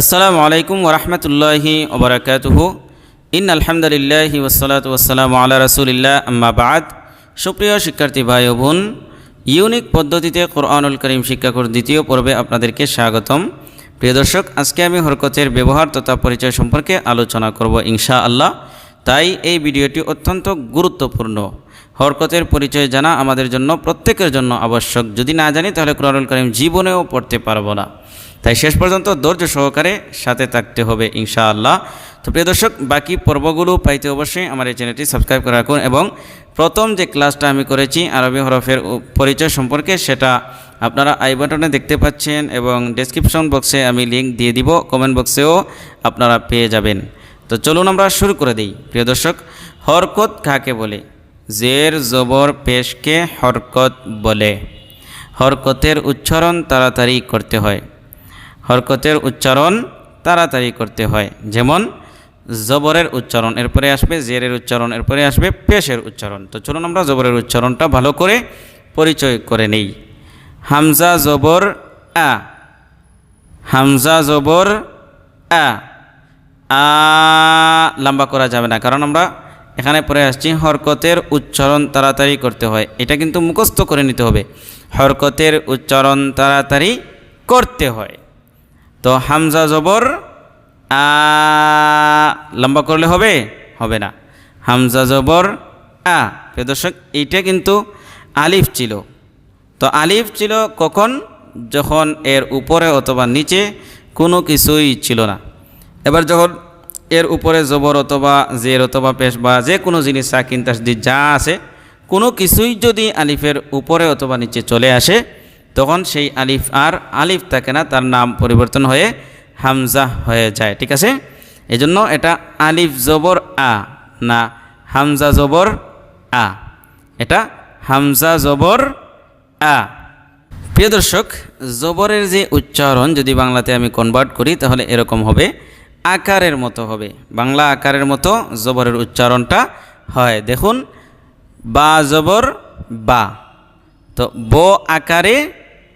আসসালামু আলাইকুম ওরহমতুল্লাহি ওবরাকাতুহু ইন আলহামদুলিল্লাহি ওসালাত ওসালাম আল্লাহ রসুলিল্লাহ, আম্মা বাদ। সুপ্রিয় শিক্ষার্থী ভাই ও বোন, ইউনিক পদ্ধতিতে কোরআনুল করিম শিক্ষাকর দ্বিতীয় পর্বে আপনাদেরকে স্বাগতম। প্রিয় দর্শক, আজকে আমি হরকতের ব্যবহার তথা পরিচয় সম্পর্কে আলোচনা করব ইনশা আল্লাহ তাই এই ভিডিওটি অত্যন্ত গুরুত্বপূর্ণ। হরকতের পরিচয় জানা আমাদের জন্য, প্রত্যেকের জন্য আবশ্যক। যদি না জানি, তাহলে কোরআনুল করিম জীবনেও পড়তে পারব না। তাই শেষ পর্যন্ত ধৈর্য সহকারে সাথে থাকতে হবে ইনশাআল্লাহ। তো প্রিয় দর্শক, বাকি পর্বগুলো পাইতে অবশ্যই আমার এই চ্যানেলটি সাবস্ক্রাইব করে রাখুন এবং প্রথম যে ক্লাসটা আমি করেছি আরবি হরফের পরিচয় সম্পর্কে সেটা আপনারা আই বাটনে দেখতে পাচ্ছেন এবং ডেসক্রিপশন বক্সে আমি লিঙ্ক দিয়ে দিব কমেন্ট বক্সেও আপনারা পেয়ে যাবেন। তো চলুন আমরা শুরু করে দিই। প্রিয় দর্শক, হরকত কাকে বলে? জের, জবর, পেশকে হরকত বলে। হরকতের উচ্চারণ তাড়াতাড়ি করতে হয়। হরকতের উচ্চারণ তাড়াতাড়ি করতে হয়। যেমন, জবরের উচ্চারণ, এরপরে আসবে জেরের উচ্চারণ, এরপরে আসবে পেশের উচ্চারণ। তো চলুন আমরা জবরের উচ্চারণটা ভালো করে পরিচয় করে নেই। হামজা জবর আ। হামজা জবর আ। লম্বা করা যাবে না, কারণ আমরা এখানে পরে আসছি হরকতের উচ্চারণ তাড়াতাড়ি করতে হয়। এটা কিন্তু মুখস্থ করে নিতে হবে। হরকতের উচ্চারণ তাড়াতাড়ি করতে হয়। তো হামজা জবর লম্বা করলে হবে? হবে না। হামজা জবর, আ। প্রিয় দর্শক, এইটা কিন্তু আলিফ ছিল। তো আলিফ ছিল কখন? যখন এর উপরে অথবা নিচে কোনো কিছুই ছিল না। এবার যখন এর উপরে জবর অথবা জের অথবা পেশ বা যে কোনো জিনিস, সাকিন, তাসদিদ যা আছে, কোনো কিছুই যদি আলিফের উপরে অথবা নিচে চলে আসে তখন সেই আলিফ আর আলিফ থাকে না, তার নাম পরিবর্তন হয়ে হামজা হয়ে যায়, ঠিক আছে? এজন্য এটা আলিফ জবর আ না হামজা জবর আ। এটা হামজা জবর আ। প্রিয় দর্শক, জবরের যে উচ্চারণ, যদি বাংলাতে আমি কনভার্ট করি, তাহলে এরকম হবে, আকারের মতো হবে। বাংলা আকারের মতো জবরের উচ্চারণটা হয়। দেখুন, বা জবর বা। তো ব আকারে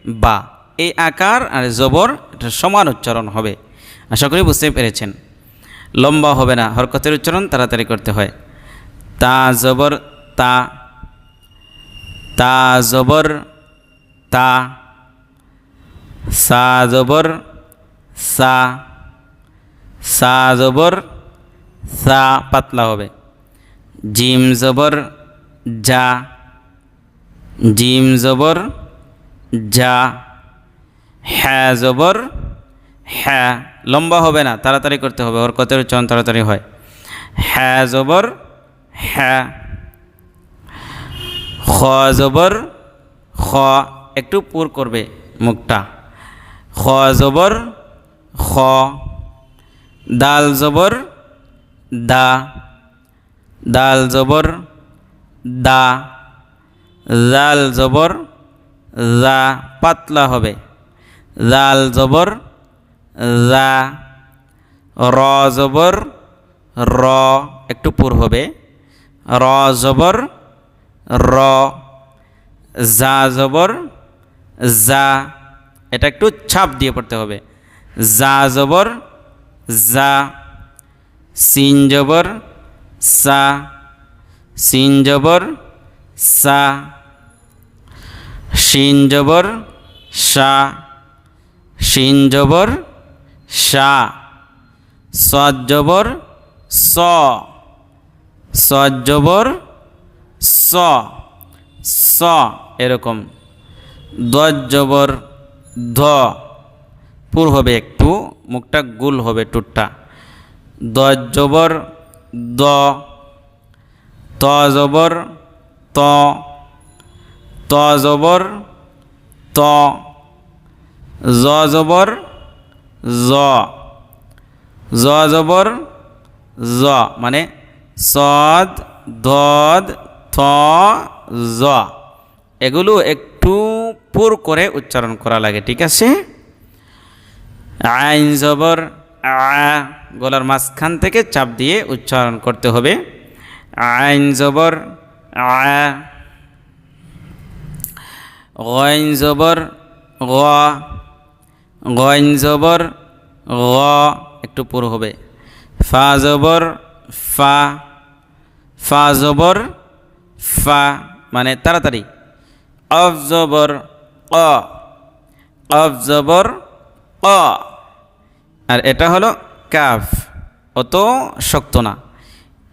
বা, এই আকার আর জবর এটা সমান উচ্চারণ হবে। আশা করি বুঝতে পেরেছেন। লম্বা হবে না, হরকতের উচ্চারণ তাড়াতাড়ি করতে হয়। তা জবর, তা তা জবর, তা, সা জবর, সা সা জবর, সা পাতলা হবে। জিম জবর, যা, জিম জবর যা হ্যাঁ জবর হ্যাঁ লম্বা হবে না, তাড়াতাড়ি করতে হবে ওর কত উচ্চারণ তাড়াতাড়ি হয়। হ্যাঁ জবর হ্যাঁ খ জবর, খ একটু পুর করবে মুখটা। খ জবর, খ, দাল জবর, দা, দাল জবর, দা, জাল জবর জা পাতলা হবে। জাল জবর জা র জবর, র একটু পুর হবে। র জবর, র জা জবর জা এটা একটু ছাপ দিয়ে পড়তে হবে। জা জবর জা সিন জবর, সা, সিন জবর, সা শিন জবর সা শিন জবর সা। সদ জবর স। সদ জবর স স এরকম। দজ জবর ধ। পুর হবে একটু, মুখটা গুল হবে টুটটা। দজ জবর দ। ত জবর ত। ত জবর ত, জ জবর জ। জ জবর জ মানে সদ দদ থ, জ। এগুলো একটু পুর করে উচ্চারণ করা লাগে, ঠিক আছে? আইন জবর আ, গলার মাঝখান থেকে চাপ দিয়ে উচ্চারণ করতে হবে। আইন জবর আ গইন জবর, গ। গইন জবর, গ। একটু পুরো হবে। ফা জবর, ফা। ফা জবর, ফা। মানে তাড়াতাড়ি। অফ জবর, অ। অফ জবর, অ। আর এটা হলো কাফ। অত শক্ত না।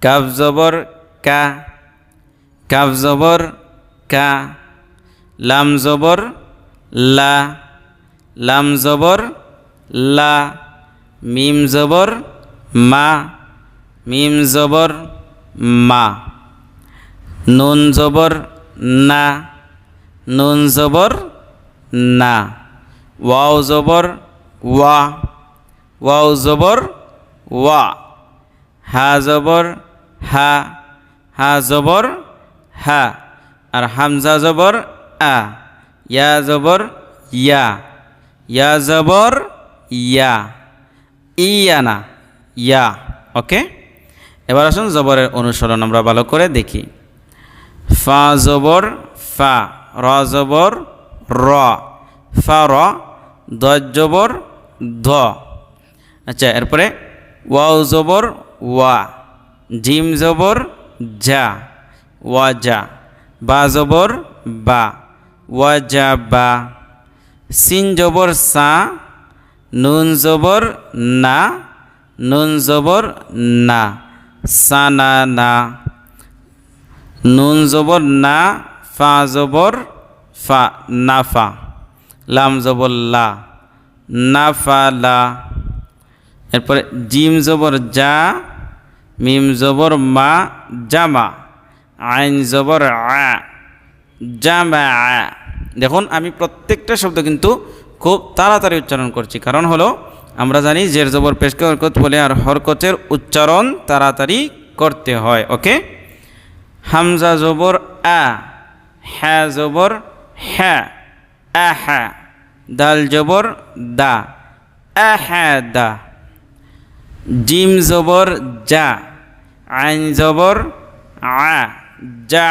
কাফ জবর, কা। কাফ জবর, কা। লাম জবর, লা, লাম জবর, লা, মিম জবর, মা, মিম জবর, মা। নুন জবর, না। নুন জবর, না। ওয়াও জবর, ওয়া। ওয়াও জবর, ওয়া। হা জবর, হা। হা জবর, হা। আর হামজা জবর আ। ইয়া জবর ইয়া। ইয়া জবর ইয়া। ইয়ানা ইয়া। ওকে? এবার আসুন জবরের অনুসরণ আমরা ভালো করে দেখি। ফা জবর ফা, র জবর র। ফা, র জবর ধ। আচ্ছা এরপরে ওয়াও জবর ওয়া, জিম জবর যা, ওয়া যা, বা জবর বা। ওয়া যা বা সিন জবর সা, নুন জবর না, নুন জবর না সানা না নুন জবর না, ফা জবর ফা, নাফা। লাম জবর লা, নাফা লা। এরপরে জিম জবর যা মিম জবর মা, জামা। আইন জবর আ। জামা দেখুন, আমি প্রত্যেকটা শব্দ কিন্তু খুব তাড়াতাড়ি উচ্চারণ করছি। কারণ হলো, আমরা জানি জের জবর পেশকে হরকত বলে, আর হরকতের উচ্চারণ তাড়াতাড়ি করতে হয়, ওকে? হামজা জবর আ হ্যাঁ জবর হ্যাঁ আ হ্যাঁ দাল জবর দা, আ হ্যাঁ দা, জিম জবর যা আইন জবর আ যা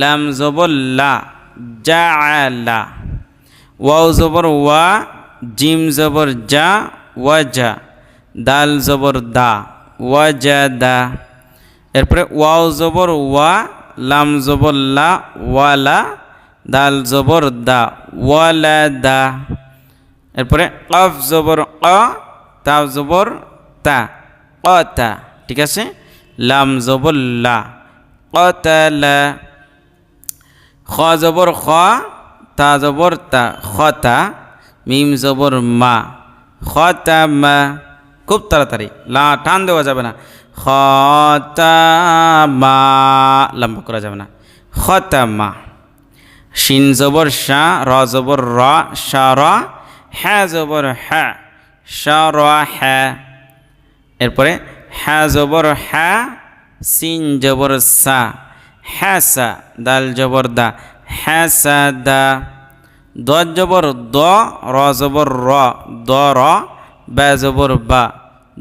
লাম জবর লা যা আ লা। ওয়াও জবর ওয়া, জিম জবর যা ওয়া যা দাল জবর দা, ওয়া যা দা। এরপরে ওয়াও জবর ওয়া, লাম জবর লা ওয়ালা দাল জবর দা ওয়ালা দা। এরপরে কফ জবর অ তাও জবর তা অ তা, ঠিক আছে? লাম জবর লা কতালা খ জবর খ, তা জবর তা খতা মিম জবর মা খতা মা। খুব তাড়াতাড়ি, লা টান দেওয়া যাবে না। খতামা লম্বা করা যাবে না। খতামা শিন জবর শাহ র জবর র, শা র হ্যাঁ জবর হ্যাঁ শা র হ্যাঁ। এরপরে হ্যাঁ জবর হ্যাঁ সিন জবর সা। হ্যাঁ সা দাল জবর দা। হ্যাঁ সা দা। দ জবর দ, র জবর র, দ র ব্যা জবর বা।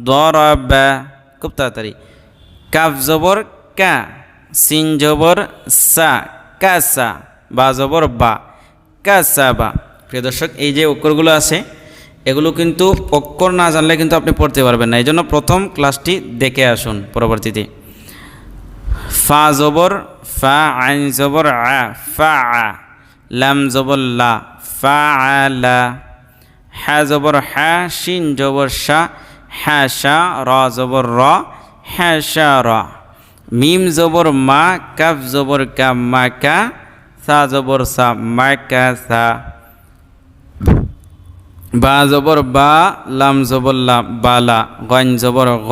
দ র ব্যা খুব তাড়াতাড়ি। কাফ জবর কা, সিন জবর সা কাসা বা জবর বা কাসা বা। প্রিয় দর্শক, এই যে অক্ষরগুলো আছে, এগুলো কিন্তু অক্ষর না জানলে কিন্তু আপনি পড়তে পারবেন না। এই জন্য প্রথম ক্লাসটি দেখে আসুন পরবর্তীতে। ফা জবর ফা আইন জবর আ ফা আ লাম জবর লা ফা আ লা হ্যা জবর হ্যা শিন জবর শা হ্যা শা র জবর র হ্যা শা র মিম জবর মা কাফ জবর কা মা কা সা জবর সা মা কা সা বা জবর বা লাম জবর লা বালা গন গ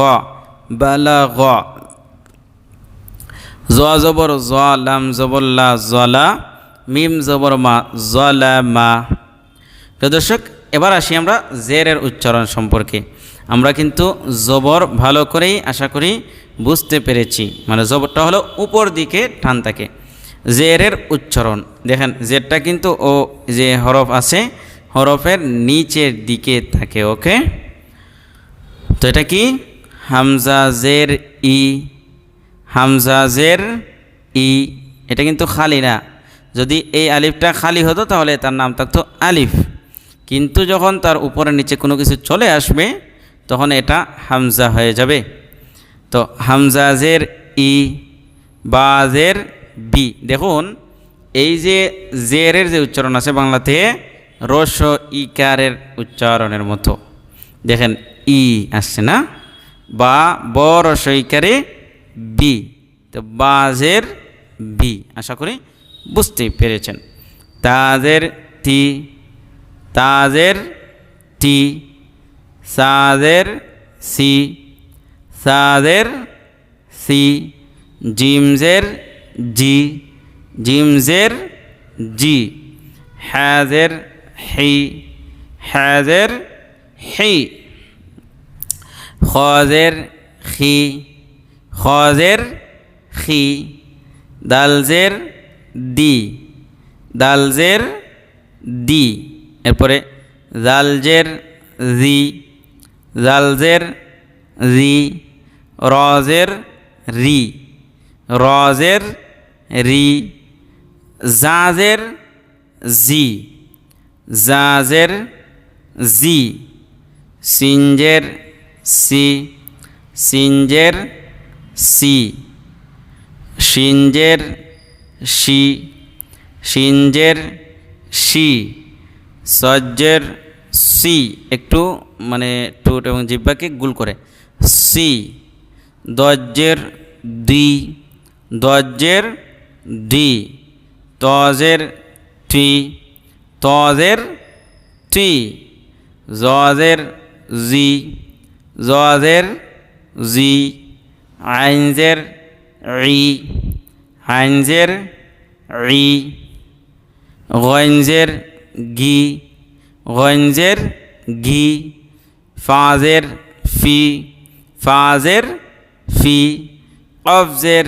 বালা গ জ জবর জ লাম জবর জলা, মিম জবর মা জলা মা। দর্শক, এবার আসি আমরা জেরের উচ্চারণ সম্পর্কে। আমরা কিন্তু জবর ভালো করেই, আশা করি বুঝতে পেরেছি। মানে জবরটা হলো উপর দিকে টান থাকে জেরের উচ্চারণ। দেখেন, জেরটা কিন্তু ও যে হরফ আছে, হরফের নিচের দিকে থাকে, ওকে? তো এটা কি? হামজা, জের, ই হামজা জের ই, এটা কিন্তু খালি না। যদি এই আলিফটা খালি হতো তাহলে তার নাম থাকতো আলিফ। কিন্তু যখন তার উপরে নিচে কোনো কিছু চলে আসবে, তখন এটা হামজা হয়ে যাবে। তো হামজাজের ই, বাজের বি। দেখুন, এই যে জেরের যে উচ্চারণ আছে বাংলাতে রস ইকারের উচ্চারণের মতো। দেখেন, ই আসছে না? বা, ব রস ইকারে বি। তো বাজের বি। আশা করি বুঝতে পেরেছেন। তাজের তি তাজের টি সাদের সি সাদের সি, জিমজের জি জিমজের জি হ্যাজের হি হ্যাজের হি খজের খি খজের খি, দালজের দি দালজের দি, এরপরে জালজের জি, জালজের রি রজের রি রজের রি, জাজের জি জাজের জি, সিঞ্জের সি, সিঞ্জের সি। সিঞ্জের শি সিঞ্জের শি সজ্জের সি। একটু মানে টুট এবং জিব্বাকে গুল করে। সি। দজ্জের দি। দজ্জের ডি তজের টি। তজের টি। জজের জি। জজের জি। আইনজের ই আইনজের ই, গঞ্জের ঘি গঞ্জের ঘি ফাজের ফি ফাজের ফি কবজের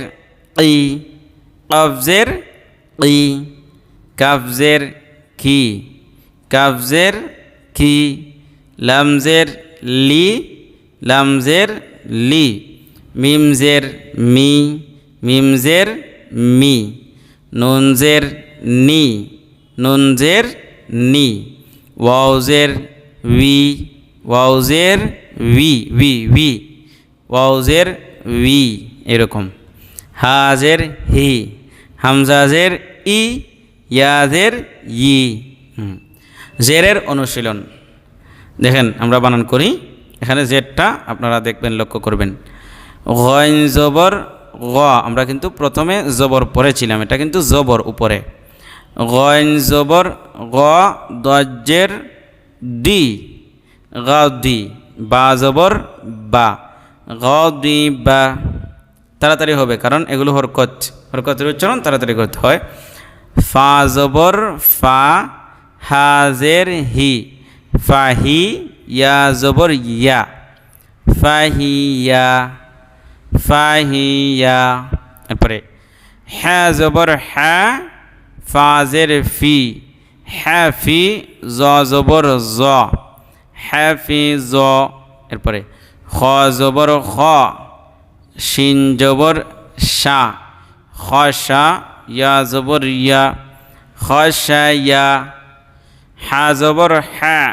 ই কবজের ই কবজের কি কবজের কি লামজের লি লামজের লি। মিমজের মি মিমজের মি, নুনজের নি নুনজের নি, ওয়াউজের উই ওয়াউজের উই উই উই ওয়াউজের উই এরকম। হাজের হি, হামজাজের ই, ইয়াজের ই। জেরের অনুশীলন। দেখেন, আমরা বানান করি। এখানে জেরটা আপনারা দেখবেন, লক্ষ্য করবেন। গইন জবর গ, আমরা কিন্তু প্রথমে জবর পড়েছিলাম, এটা কিন্তু জবর উপরে। গইন জবর গ, দজ্জের দি দি, বা জবর বা। গ, দি, বা। তাড়াতাড়ি হবে, কারণ এগুলো হরকত, হরকতের উচ্চারণ তাড়াতাড়ি করতে হয়। ফা জবর, ফা হাজের হি। ফাহি ইয়া, জবর, ইয়া। ফাহিয়া ফাহিয়া। এরপরে হ্যাঁ জবর হ্যাঁ ফাজের ফি হ্যাঁ ফি জ জবর জ হ্যাঁ ফি জ, এরপরে, খ জবর খ, শিন জবর শা, খ শা, ইয়া জবর ইয়া, খ শা ইয়া হা জবর হ্যাঁ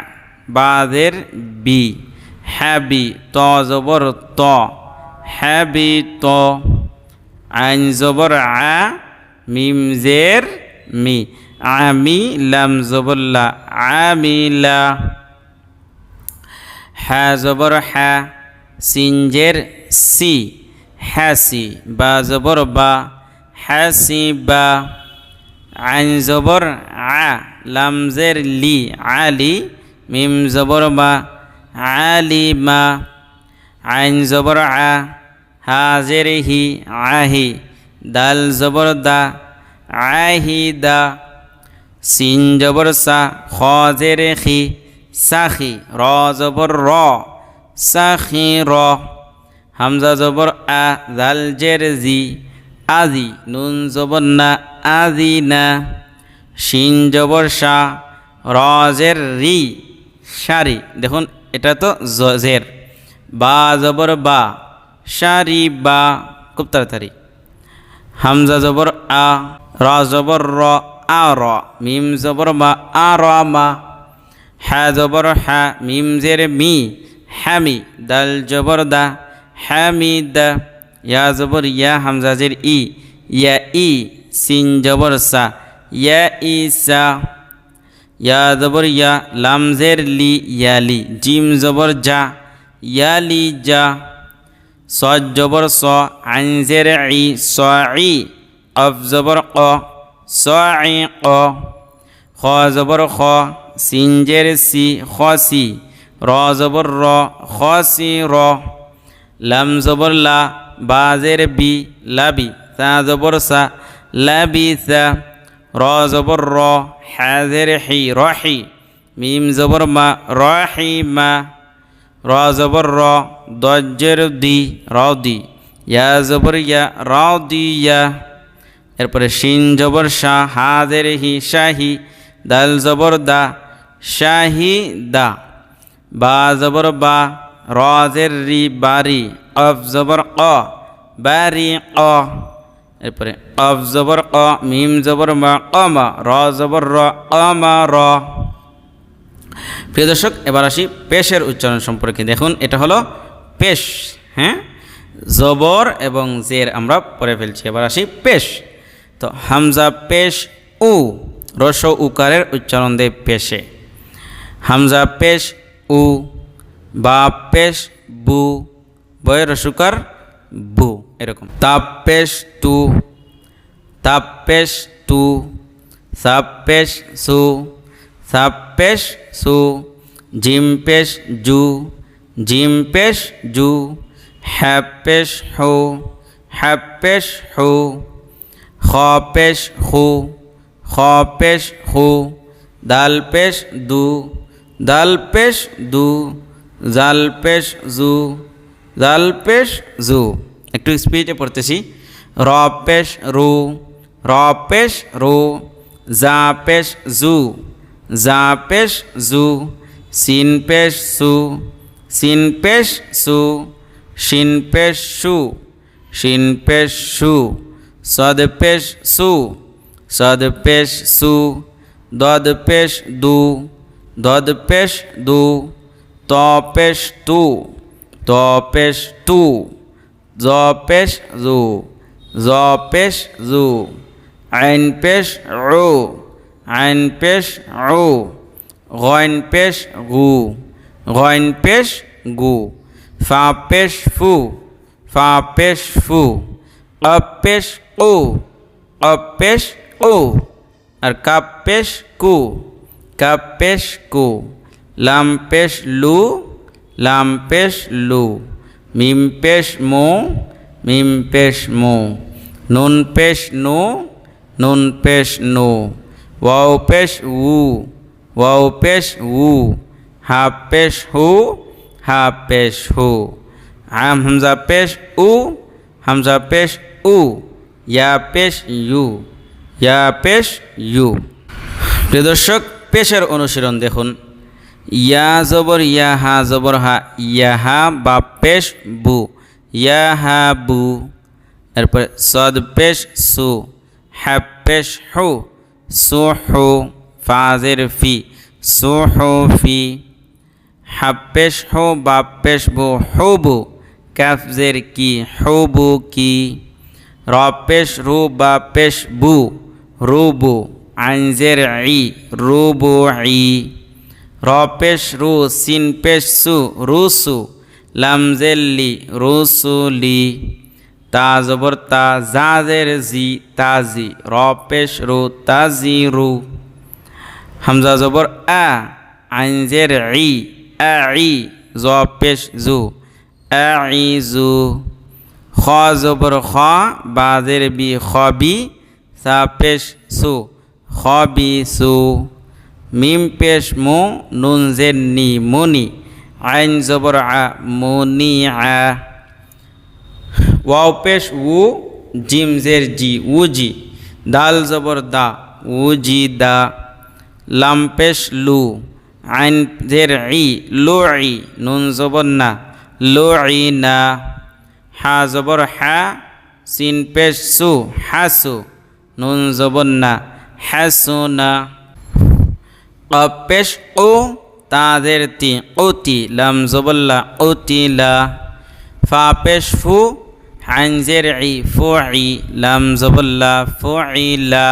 বাদের বি হ্যাবি ত জবর ত হ্যাবি ত আইন জবর আ, মিম জের, মি। আমি লাম জবরলা আমিলা হ্যা জবর হ্যা সিনজের সি। হ্যাসি বা জবর বা। হ্যাসি বা। আইন জবর আ লামজের লি। আলি মিম জবর বা। আলিমা আইন জবর আ হাজের হি আহি, দাল জবর দা, আহি দা, সিন জবর সা খজের খি সাখি, র জবর র, সাখি র, হামজা জবর আ জাল জের জি আজি নুন জবর না আজি না, শিন জবর শা রজের রি, সারি, দেখুন, এটা তো জের। বা জবর বা সারি বা, খুব তাড়াতাড়ি। হামজা জবর আ র জবর র আ র মিম জবর মা, আ র মা, হা জবর হা, মিম জের মি হ্যামি দাল জবর দা হ্যামিদা ইয়া জবর ইয়া হামজাজের ই, ইয়া ই সিন জবর সা ইয়া ইসা ইয়া জবর ইয়া লামজের লি ইয়ালি জিম জবর যা ইয়ালি যা সদ জবর স আইনজের ই স ই অফ জবর ক স ই ক খ জবর খ, সিনজের সি, খ, সি র জবর র, খ, সি, র লাম জবর লা, বাজের বি, লাবি সা জবর সা, লাবি সা র জবর র, হাজের হি, রহি মিম জবর মা, রহি মা। র জবর র দি দি ইয়া জবর ইয়া দি এরপরে শিন জবর শাহ হাজের হি শাহি, দাল জবর দা, শাহি দা। বা জবর বা রজের রি বারি, অফ জবর অ বারি অ এরপরে অফ জবর ক, মিম জবর মা কমা র জবর র অমা র। প্রিয় দর্শক, এবার আসি পেশের উচ্চারণ সম্পর্কে। দেখুন, এটা হলো পেশ হ্যাঁ? জবর এবং জের আমরা পড়ে ফেলছি। এবার আসি পেশ। তো হামজা পেশ উ, রস উকারের উচ্চারণ দেয় পেশে। হামজা পেশ উ বা পেশ বু বয় রসুকার বু, এরকম। তাপ পেশ টু তাপ পেশ টু সাপ পেশ সু সাপ পেশ সু জিম পেশ জু জিম পেশ জু হ্যাপ পেশ হু হ্যাপ পেশ হু খ পেশ হু খ পেশ হু দাল পেশ দু দাল দু জাল পেশ জু জাল পেশ জু। একটু স্পিডে পড়তেছি। র পেশ রু র পেশ রু জা পেশ জু। জা পেশ জু, সিন পেশ সু, সিন পেশ সু শিন পেশ সু শিন পেশ সু, সদ পেশ সু, সদ পেশ সু, দদ পেশ দু, দদ পেশ দু, ত পেশ তু, ত পেশ তু, জ পেশ জু, জ পেশ জু, আইন পেশ রু। আইন পেশ রু গইন পেশ গু গইন পেশ গু, ফা পেশ ফু, ফা পেশ ফু অপ পেশ ও অপ পেশ ও আর কাপ পেশ কু, কাপ পেশ কু, লাম পেশ লু, লাম পেশ লু, মিম পেশ মো, মিম পেশ মো, নুন পেশ নো, নুন পেশ নো। ওয়াও পেশ উ ওয়াও পেশ উ হা পেশ হু হা পেশ হু আম হামজা পেশ উ হামজা পেশ উ ইয়া পেশ ইউ ইয়া পেশ ইউ প্রিয় দর্শক, পেশের অনুশীলন দেখুন। ইয়া জবর ইয়া হা জবর হা ইয়া হা বা পেশ বু ইয়া হা বু এরপরে সদ পেশ সু হ্যাপ পেশ হু সু হু ফাজের ফি সু হু ফি হাপ্পেশ হো বাপ্পেশ বু হবু ক্যাফজের কি হবু কি রপেশ রু বাপেশ বু রুবু আইনজের ই রুবু ই রপেশ রু সিন পেশ সু রুসু, লামজেল্লি রুসুলি। তা জবর তা জি তাজি রপেশ রু তাজি রু। হামজা জবর আ, আইনজের ই, আ ই জ পেশ জু, আ ই জু। খ জবর খ, বাজের বি খবি সা পেশ সু খবি সু। মিম পেশ মু, নুন জের নি, মুনি। আইন জবর আ, মুনি আ। ওয়াও পেশ উ, জিম জের জি, উ জি। দাল জবর দা, উ জি দা। লাম পেশ লু, আইন জের ই, লু ই, নুন জবর না, লু ই না। হা জবর হা, সিন পেশ সু হাসু নুন জবর না হাসু না। পেশ ও তাদের তি ওতি লাম জবল্লা ওতিলা ফা পেশ ফু হাইনজের ই ফু ই ফু ইলা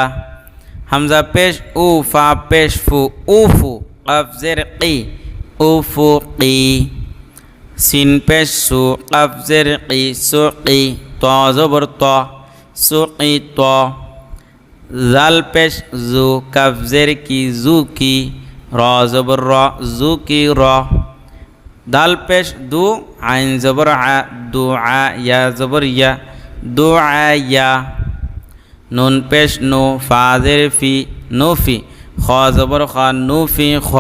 হামজা পেশ উ, ফা পেশ ফু উফু কফজের কি উফু কি সিন পেশ সু কফজের কি সু কি ত জবর ত, সু কি ত। পেশ জু কফজের কি, জু কি, র জবর র, জু কি, র। দাল পেশ দু, আইন জবর আ, দু আ জবর ইয়া, দু আ, ইয়া। নুন পেশ নু, ফাজের ফি নুফি খ জবর খ নুফি খ।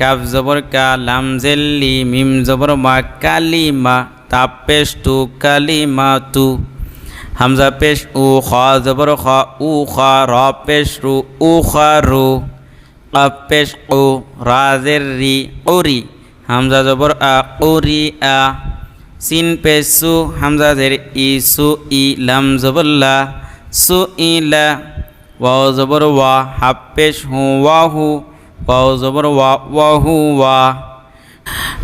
কাফ জবর কা, লাম জেল্লি মিম জবর মা কালি মা তাপ পেশ তু কালি মা তু। হামজা পেশ উ, খ জবর খ, উ, খ, র পেশ রু, উ, খ, রু। পেশ উ রাজের রি উরি হামজা জবর আ, উরি, আ, সিন পেশ সু, হামজা জের, ই, সু, ই, লাম জবল্লা সু ইলা ওয়াও জবর ওয়া, হাফ পেশ, হু ওয়াহু ওয়াও জবর ওয়া ওয়াহু ওয়া।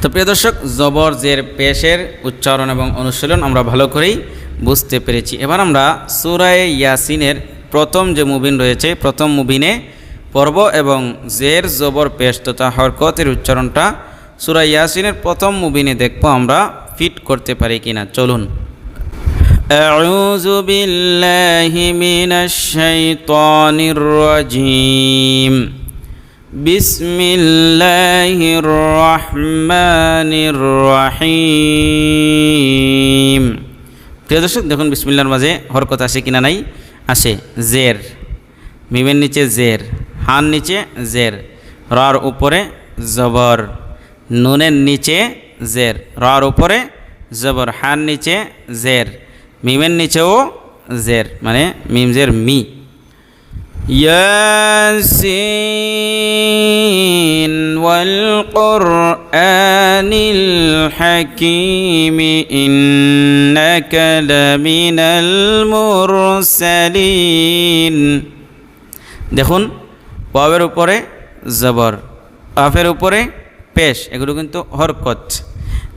তো প্রিয় দর্শক, জবর, জের, পেশের উচ্চারণ এবং অনুশীলন আমরা ভালো করেই বুঝতে পেরেছি। এবার আমরা সুরায় ইয়াসিনের প্রথম যে মুবিন রয়েছে, প্রথম মুবিনে পর্ব এবং জের, জবর, পেশ তথা হরকতের উচ্চারণটা সুরা ইয়াসিনের প্রথম মুবিনে দেখব আমরা ফিট করতে পারি কিনা চলুন أعوذ بالله من الشيطان الرجيم بسم الله الرحمن الرحيم প্রিয় দর্শক দেখুন বিসমিল্লার মাঝে হরকত আসে কিনা নাই আসে জের মিমের নিচে জের হান নিচে জের রার উপরে জবর নুনের নিচে জের রার উপরে জবর হান নিচে জের মিমের নিচেও জের মানে মিম জের মি ياسين والقرآن الحكيم إنك لمن المرسلين দেখুন ওয়াবের উপরে জবর আফের উপরে পেশ, এগুলো কিন্তু হরকত।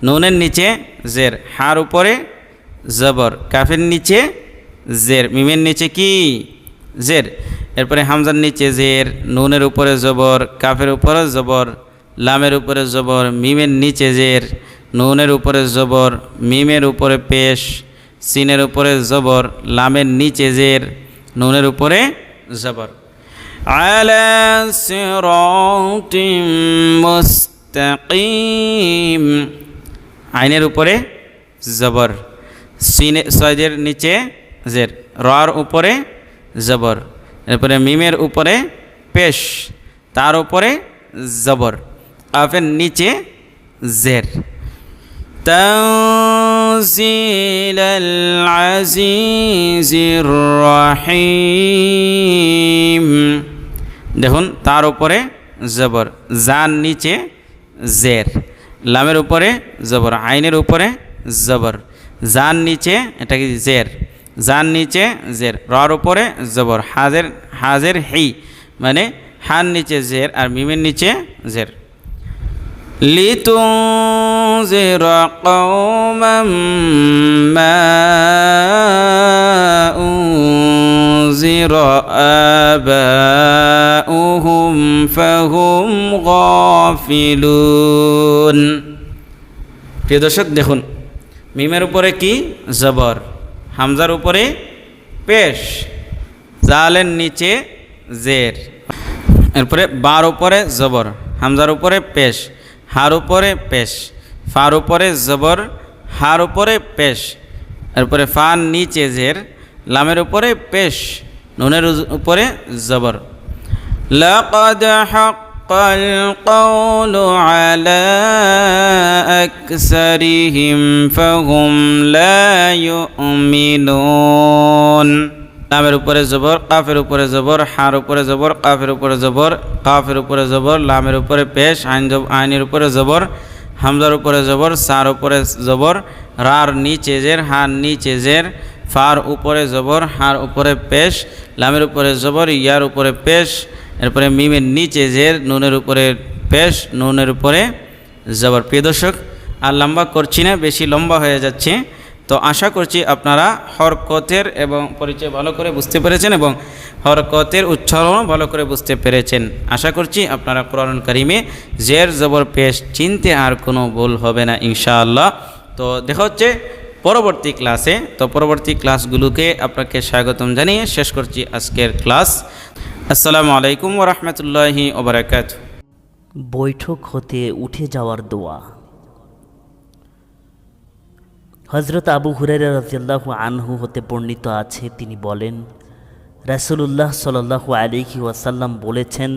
নুনের নিচে জের, হার উপরে জবর, কাফের নিচে জের, মিমের নিচে কি? জের। এরপরে হামজার নিচে জের, নুনের উপরে জবর, কাফের উপরে জবর, লামের উপরে জবর, মিমের নিচে জের, নুনের উপরে জবর, মিমের উপরে পেশ, সিনের উপরে জবর, লামের নিচে জের, নুনের উপরে জবর। আলা সিরাতিম মুস্ত মুস্তাকিম আইনের উপরে জবর সিনে সয়দের নিচে জের রার উপরে জবর এরপরে মিমের উপরে পেশ তার উপরে জবর আফের নিচে জের تنزيل العزيز الرحيم দেখুন তার উপরে জবর জান নিচে জের। লামের উপরে জবর, আইনের উপরে জবর। জান নিচে, এটা কি জের? জান নিচে জের, রর উপরে জবর। হাজের হাজের হি মানে হান নিচে জের আর মিমের নিচে জের। কওমান মা উনজির আবাউহুম ফাহুম গাফিলুন প্রিয় দর্শক, দেখুন, মিমের উপরে কি? জবর। হামজার উপরে পেশ। জালের নিচে জের। এরপরে বার উপরে জবর, হামজার উপরে পেশ, হার উপরে পেশ, ফার উপরে জবর, হার উপরে পেশ। এরপরে ফান নিচে জের লামের উপরে পেশ নুনের উপরে জবর لقد حق القول على أكثرهم فهم لا يؤمنون লামের উপরে জবর কাফের উপরে জবর হার উপরে জবর কাফের উপরে জবর কাফের উপরে জবর লামের উপরে পেশ আইন আইনের উপরে জবর হামজার উপরে জবর সার উপরে জবর রার নিচে জের হার নিচে জের ফার উপরে জবর, হার উপরে পেশ, লামের উপরে জবর, ইয়ার উপরে পেশ, এরপরে মিমের নিচে জের, নুনের উপরে পেশ, নুনের উপরে জবর। প্রিয় দর্শক, আর লম্বা করছি না, বেশি লম্বা হয়ে যাচ্ছে। তো আশা করছি আপনারা হরকতের এবং পরিচয় ভালো করে বুঝতে পেরেছেন এবং হরকতের উচ্চারণ ভালো করে বুঝতে পেরেছেন। আশা করছি আপনারা কোরআন কারিমে জের, জবর, পেশ চিনতে আর কোনো ভুল হবে না, ইনশাআল্লাহ। তো দেখা হচ্ছে পরবর্তী ক্লাসে, তো পরবর্তী ক্লাসগুলোকে আপনাকে স্বাগতম জানিয়ে শেষ করছি আজকের ক্লাস। আসসালামু আলাইকুম ওরহমতুল্লাহি ওবরাকাত বৈঠক হতে উঠে যাওয়ার দোয়া। হজরত আবু হুরাইরা রাজিয়াল্লাহু আনহু হতে বর্ণিত আছে, তিনি বলেন, রাসূলুল্লাহ সাল্লাল্লাহু আলাইহি ওয়াসাল্লাম বলেছেন,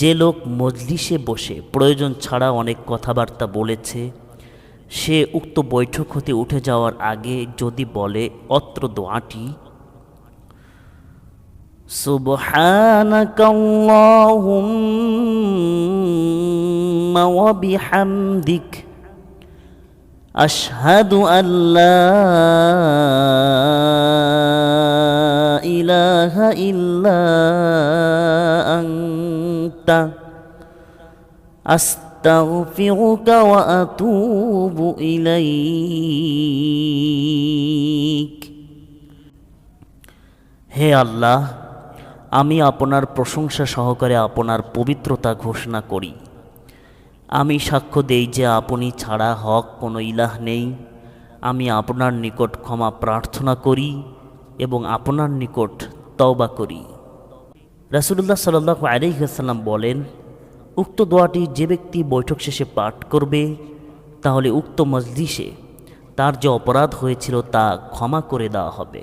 যে লোক মজলিসে বসে প্রয়োজন ছাড়া অনেক কথাবার্তা বলেছে সে উক্ত বৈঠক হতে উঠে যাওয়ার আগে যদি বলে অত্র দোয়াটি سبحانك اللهم وبحمدك أشهد أن لا إله إلا أنت أستغفرك وأتوب إليك হে আল্লাহ আমি আপনার প্রশংসা সহকারে আপনার পবিত্রতা ঘোষণা করি আমি সাক্ষ্য দেই যে আপনি ছাড়া হক কোনো ইলাহ নেই আমি আপনার নিকট ক্ষমা প্রার্থনা করি এবং আপনার নিকট তওবা করি রাসুলুল্লাহ সাল্লাহ আলিহাসাল্লাম বলেন উক্ত দোয়াটি যে ব্যক্তি বৈঠক শেষে পাঠ করবে, তাহলে উক্ত মজলিসে তার যে অপরাধ হয়েছিল তা ক্ষমা করে দেওয়া হবে।